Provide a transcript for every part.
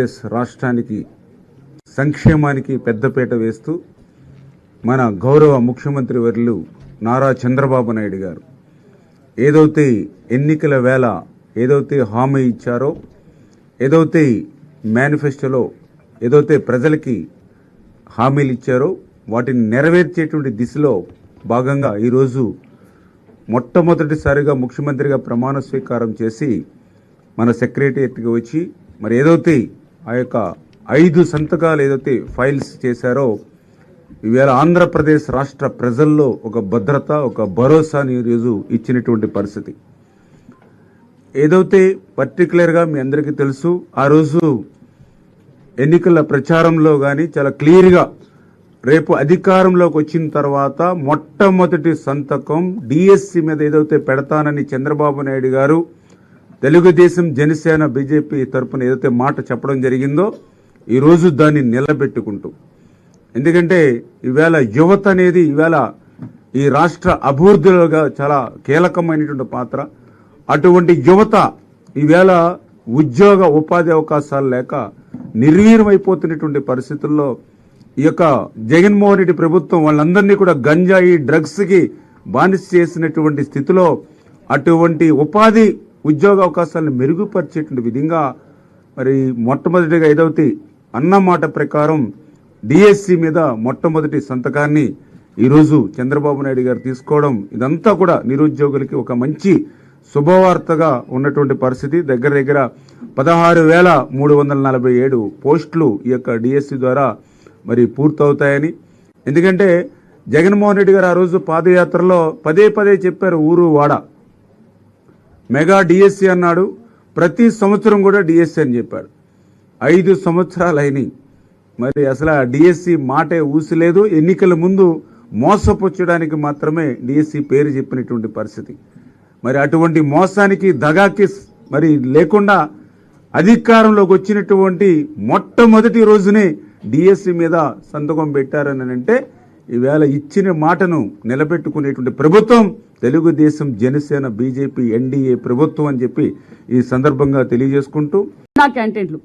ఆంధ్రప్రదేశ్ రాష్ట్రానికి సంక్షేమానికి పెద్దపీట వేస్తూ మన గౌరవ ముఖ్యమంత్రి వర్యులు నారా చంద్రబాబు నాయుడు గారు ఏదైతే ఎన్నికల వేళ ఏదైతే హామీ ఇచ్చారో ఏదైతే మేనిఫెస్టోలో ఏదైతే ప్రజలకి హామీలు ఇచ్చారో వాటిని నెరవేర్చేటువంటి దిశలో భాగంగా ఈరోజు మొట్టమొదటిసారిగా ముఖ్యమంత్రిగా ప్రమాణ స్వీకారం చేసి మన సెక్రటరియట్కి వచ్చి మరి ఏదైతే ఆ యొక్క ఐదు సంతకాలు ఏదైతే ఫైల్స్ చేశారో ఈవేళ ఆంధ్రప్రదేశ్ రాష్ట్ర ప్రజల్లో ఒక భద్రత ఒక భరోసాని ఈరోజు ఇచ్చినటువంటి పరిస్థితి. ఏదైతే పర్టికులర్గా మీ అందరికీ తెలుసు ఆ రోజు ఎన్నికల ప్రచారంలో కానీ చాలా క్లియర్గా రేపు అధికారంలోకి వచ్చిన తర్వాత మొట్టమొదటి సంతకం డిఎస్సి మీద ఏదైతే పెడతానని చంద్రబాబు నాయుడు గారు తెలుగుదేశం జనసేన బీజేపీ తరపున ఏదైతే మాట చెప్పడం జరిగిందో ఈరోజు దాన్ని నిలబెట్టుకుంటూ. ఎందుకంటే ఈవేళ యువత అనేది ఈవేళ ఈ రాష్ట్ర అభివృద్ధిలోగా చాలా కీలకమైనటువంటి పాత్ర. అటువంటి యువత ఈవేళ ఉద్యోగ ఉపాధి అవకాశాలు లేక నిర్వీర్యమైపోతున్నటువంటి పరిస్థితుల్లో ఈ యొక్క జగన్మోహన్ రెడ్డి ప్రభుత్వం వాళ్ళందరినీ కూడా గంజాయి డ్రగ్స్కి బానిస చేసినటువంటి స్థితిలో అటువంటి ఉపాధి ఉద్యోగ అవకాశాలను మెరుగుపరిచేటువంటి విధంగా మరి మొట్టమొదటిగా ఏదైతే అన్నమాట ప్రకారం డిఎస్సి మీద మొట్టమొదటి సంతకాన్ని ఈరోజు చంద్రబాబు నాయుడు గారు తీసుకోవడం ఇదంతా కూడా నిరుద్యోగులకి ఒక మంచి శుభవార్తగా ఉన్నటువంటి పరిస్థితి. దగ్గర దగ్గర పదహారు వేల మూడు వందల నలభై ఏడు పోస్టులు ఈ యొక్క డిఎస్సి ద్వారా మరి పూర్తవుతాయని. ఎందుకంటే జగన్మోహన్ రెడ్డి గారు ఆ రోజు పాదయాత్రలో పదే పదే చెప్పారు ఊరు వాడ. మెగా డిఎస్సి అన్నాడు. ప్రతి సంవత్సరం కూడా డిఎస్సి అని చెప్పాడు ఐదు సంవత్సరాలు అయినాయి మరి అసలు ఆ డిఎస్సి మాటే ఊసిలేదు. ఎన్నికల ముందు మోసపుచ్చడానికి మాత్రమే డిఎస్సి పేరు చెప్పినటువంటి పరిస్థితి. మరి అటువంటి మోసానికి దగాకి మరి లేకుండా అధికారంలోకి వచ్చినటువంటి మొట్టమొదటి రోజునే డిఎస్సి మీద సంతకం పెట్టారని అంటే ఈవేళ ఇచ్చిన మాటను నిలబెట్టుకునేటువంటి ప్రభుత్వం తెలుగుదేశం జనసేన బీజేపీ ఎన్డీఏ ప్రభుత్వం అని చెప్పి ఈ సందర్భంగా తెలియజేసుకుంటూ అన్నా క్యాంటీన్లు.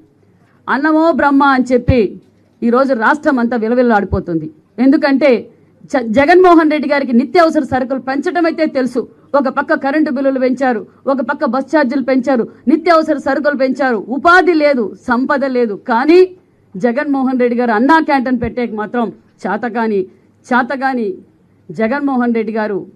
అన్నమో బ్రహ్మ అని చెప్పి ఈరోజు రాష్ట్రం అంతా విలవిల్లాడిపోతుంది. ఎందుకంటే జ- జగన్మోహన్ రెడ్డి గారికి నిత్యావసర సరుకులు పెంచడం అయితే తెలుసు. ఒక పక్క కరెంటు బిల్లులు పెంచారు ఒక పక్క బస్ ఛార్జీలు పెంచారు నిత్యావసర సరుకులు పెంచారు. ఉపాధి లేదు సంపద లేదు. కానీ జగన్మోహన్ రెడ్డి గారు అన్నా క్యాంటీన్ పెట్టేకి మాత్రం చేతగాని చేతగాని జగన్మోహన్ రెడ్డి గారు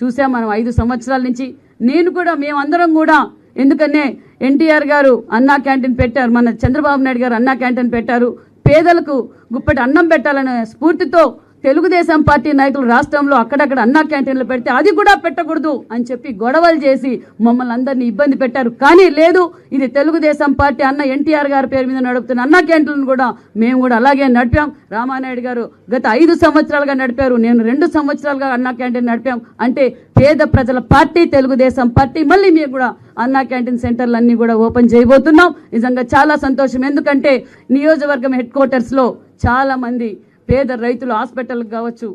చూసాం మనం ఐదు సంవత్సరాల నుంచి. నేను కూడా మేమందరం కూడా. ఎందుకనే ఎన్టీఆర్ గారు అన్నా క్యాంటీన్ పెట్టారు. మన చంద్రబాబు నాయుడు గారు అన్నా క్యాంటీన్ పెట్టారు. పేదలకు గుప్పటి అన్నం పెట్టాలనే స్ఫూర్తితో తెలుగుదేశం పార్టీ నాయకులు రాష్ట్రంలో అక్కడక్కడ అన్నా క్యాంటీన్లు పెడితే అది కూడా పెట్టకూడదు అని చెప్పి గొడవలు చేసి మమ్మల్ని అందరినీ ఇబ్బంది పెట్టారు. కానీ లేదు ఇది తెలుగుదేశం పార్టీ అన్న ఎన్టీఆర్ గారి పేరు మీద నడుపుతున్న అన్నా క్యాంటీన్లు కూడా మేము కూడా అలాగే నడిపాం. రామానాయుడు గారు గత ఐదు సంవత్సరాలుగా నడిపారు నేను రెండు సంవత్సరాలుగా అన్నా క్యాంటీన్ నడిపాం. అంటే పేద ప్రజల పార్టీ తెలుగుదేశం పార్టీ మళ్ళీ మేము కూడా అన్నా క్యాంటీన్ సెంటర్లు అన్నీ కూడా ఓపెన్ చేయబోతున్నాం. నిజంగా చాలా సంతోషం. ఎందుకంటే నియోజకవర్గం హెడ్ క్వార్టర్స్లో చాలామంది పేద రైతులు హాస్పిటల్కి కావచ్చు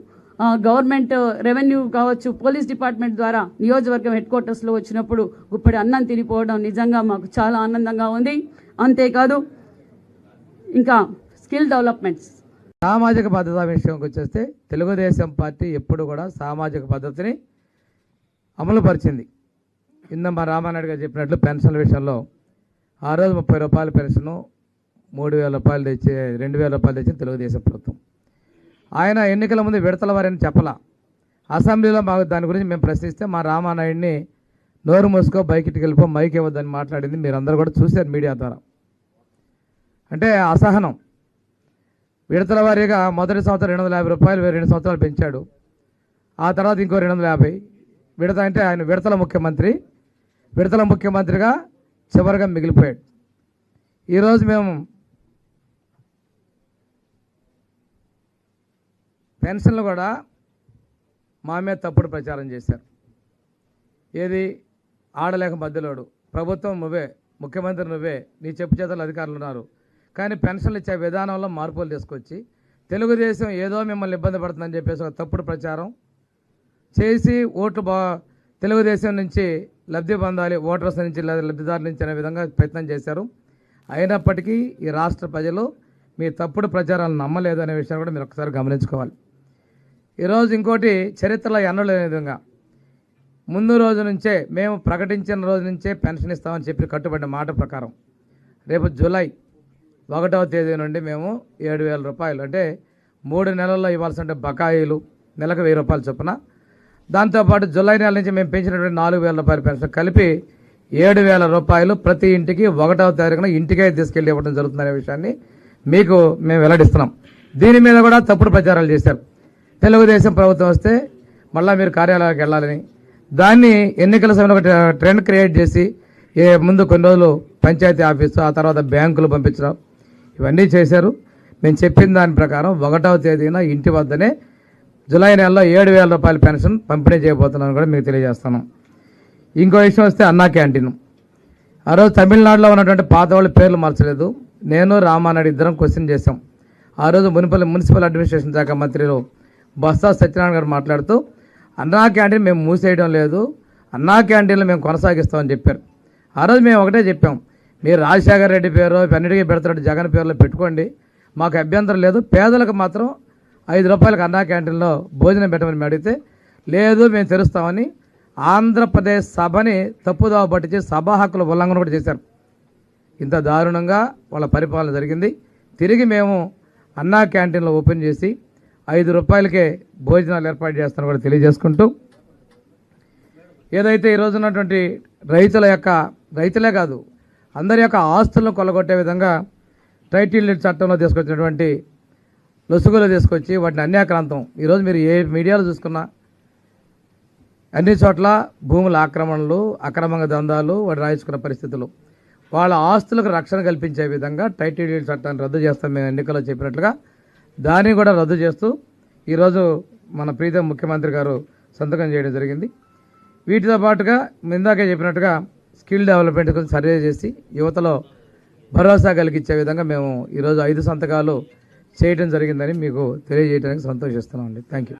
గవర్నమెంట్ రెవెన్యూ కావచ్చు పోలీస్ డిపార్ట్మెంట్ ద్వారా నియోజకవర్గం హెడ్ క్వార్టర్స్లో వచ్చినప్పుడు గుప్పడి అన్నం తినిపోవడం నిజంగా మాకు చాలా ఆనందంగా ఉంది. అంతేకాదు ఇంకా స్కిల్ డెవలప్మెంట్స్. సామాజిక భద్రత విషయంకి వచ్చేస్తే తెలుగుదేశం పార్టీ ఎప్పుడు కూడా సామాజిక భద్రతని అమలుపరిచింది. ఇంద మా రామానాయుడు గారు చెప్పినట్లు పెన్షన్ల విషయంలో ఆ రోజు ముప్పై రూపాయల పెన్షను మూడు వేల రూపాయలు తెచ్చి రెండు వేల రూపాయలు తెచ్చింది తెలుగుదేశం ప్రభుత్వం. ఆయన ఎన్నికల ముందు విడతల వారని చెప్పలా. అసెంబ్లీలో మాకు దాని గురించి మేము ప్రశ్నిస్తే మా రామానాయుడిని నోరు మూసుకో బయటికి వెళ్ళిపో మైక్ ఇవ్వద్దని మాట్లాడింది. మీరందరూ కూడా చూశారు మీడియా ద్వారా. అంటే అసహనం. విడతల వారీగా మొదటి సంవత్సరం రెండు వందల యాభై రూపాయలు రెండు సంవత్సరాలు పెంచాడు. ఆ తర్వాత ఇంకో రెండు వందల యాభై. విడత అంటే ఆయన విడతల ముఖ్యమంత్రి. విడతల ముఖ్యమంత్రిగా చివరిగా మిగిలిపోయాడు. ఈరోజు మేము పెన్షన్లు కూడా మా మీద తప్పుడు ప్రచారం చేశారు. ఏది? ఆడలేక మధ్యలోడు. ప్రభుత్వం నువ్వే ముఖ్యమంత్రి నువ్వే నీ చెప్పు చేతలు అధికారులు ఉన్నారు. కానీ పెన్షన్లు ఇచ్చే విధానంలో మార్పులు తీసుకొచ్చి తెలుగుదేశం ఏదో మిమ్మల్ని ఇబ్బంది పడుతుందని చెప్పేసి ఒక తప్పుడు ప్రచారం చేసి ఓట్లు బా తెలుగుదేశం నుంచి లబ్ధి పొందాలి ఓటర్స్ నుంచి లేదా లబ్ధిదారుల నుంచి అనే విధంగా ప్రయత్నం చేశారు. అయినప్పటికీ ఈ రాష్ట్ర ప్రజలు మీ తప్పుడు ప్రచారాలను నమ్మలేదు అనే విషయాన్ని కూడా మీరు ఒకసారి గమనించుకోవాలి. ఈరోజు ఇంకోటి చరిత్రలో ఎన్నలేని విధంగా. ముందు రోజు నుంచే మేము ప్రకటించిన రోజు నుంచే పెన్షన్ ఇస్తామని చెప్పి కట్టుబడిన మాట ప్రకారం రేపు జూలై ఒకటవ తేదీ నుండి మేము ఏడు వేల రూపాయలు అంటే మూడు నెలల్లో ఇవ్వాల్సిన బకాయిలు నెలకు వెయ్యి రూపాయలు చొప్పున. దాంతోపాటు జూలై నెల నుంచి మేము పెంచినటువంటి నాలుగు వేల రూపాయల పెన్షన్ కలిపి ఏడు వేల రూపాయలు ప్రతి ఇంటికి ఒకటవ తారీఖున ఇంటికే తీసుకెళ్ళి ఇవ్వడం జరుగుతుందనే విషయాన్ని మీకు మేము వెల్లడిస్తున్నాం. దీని మీద కూడా తప్పుడు ప్రచారాలు చేశారు. తెలుగుదేశం ప్రభుత్వం వస్తే మళ్ళీ మీరు కార్యాలయాలకు వెళ్ళాలని. దాన్ని ఎన్నికల సమయంలో ఒక ట్రెండ్ క్రియేట్ చేసి ఏ ముందు కొన్ని రోజులు పంచాయతీ ఆఫీసు ఆ తర్వాత బ్యాంకులు పంపించడం ఇవన్నీ చేశారు. మేము చెప్పిన దాని ప్రకారం ఒకటవ తేదీన ఇంటి వద్దనే జూలై నెలలో ఏడు వేల రూపాయల పెన్షన్ పంపిణీ చేయబోతున్నాను కూడా మీకు తెలియజేస్తాను. ఇంకో విషయం వస్తే అన్నా క్యాంటీన్. ఆ రోజు తమిళనాడులో ఉన్నటువంటి పాత వాళ్ళ పేర్లు మార్చలేదు నేను రామానాయుడు ఇద్దరం క్వశ్చన్ చేశాం. ఆ రోజు మున్సిపల్ మున్సిపల్ అడ్మినిస్ట్రేషన్ శాఖ మంత్రిలో బస్సా సత్యనారాయణ గారు మాట్లాడుతూ అన్నా క్యాంటీన్ మేము మూసేయడం లేదు. అన్నా క్యాంటీన్లు మేము కొనసాగిస్తామని చెప్పారు. ఆ రోజు మేము ఒకటే చెప్పాం. మీరు రాజశేఖర రెడ్డి పేరు అన్నిటికీ పెడతాడు జగన్ పేరులో పెట్టుకోండి. మాకు అభ్యంతరం లేదు. పేదలకు మాత్రం ఐదు రూపాయలకు అన్నా క్యాంటీన్లో భోజనం పెట్టమని అడిగితే లేదు మేము తెరుస్తామని ఆంధ్రప్రదేశ్ సభని తప్పుదోవ పట్టించి సభా హక్కుల ఉల్లంఘన కూడా చేశారు. ఇంత దారుణంగా వాళ్ళ పరిపాలన జరిగింది. తిరిగి మేము అన్నా క్యాంటీన్లో ఓపెన్ చేసి ఐదు రూపాయలకే భోజనాలు ఏర్పాటు చేస్తాను కూడా తెలియజేసుకుంటూ ఏదైతే ఈరోజు ఉన్నటువంటి రైతుల యొక్క రైతులే కాదు అందరి యొక్క ఆస్తులను కొలగొట్టే విధంగా టైటిల్ చట్టంలో తీసుకొచ్చినటువంటి లొసుగులు తీసుకొచ్చి వాటిని అన్యాక్రాంతం. ఈరోజు మీరు ఏ మీడియాలో చూసుకున్నా అన్ని చోట్ల భూముల ఆక్రమణలు అక్రమంగా దందాలు వాటి రాయించుకున్న పరిస్థితులు. వాళ్ళ ఆస్తులకు రక్షణ కల్పించే విధంగా టైటిల్ చట్టాన్ని రద్దు చేస్తాం మేము ఎన్నికల్లో చెప్పినట్లుగా దాన్ని కూడా రద్దు చేస్తూ ఈరోజు మన ప్రీతం ముఖ్యమంత్రి గారు సంతకం చేయడం జరిగింది. వీటితో పాటుగా ఇందాకే చెప్పినట్టుగా స్కిల్ డెవలప్మెంట్ గురించి సర్వే చేసి యువతలో భరోసా కలిగించే విధంగా మేము ఈరోజు ఐదు సంతకాలు చేయడం జరిగిందని మీకు తెలియజేయడానికి సంతోషిస్తున్నామండి. Thank you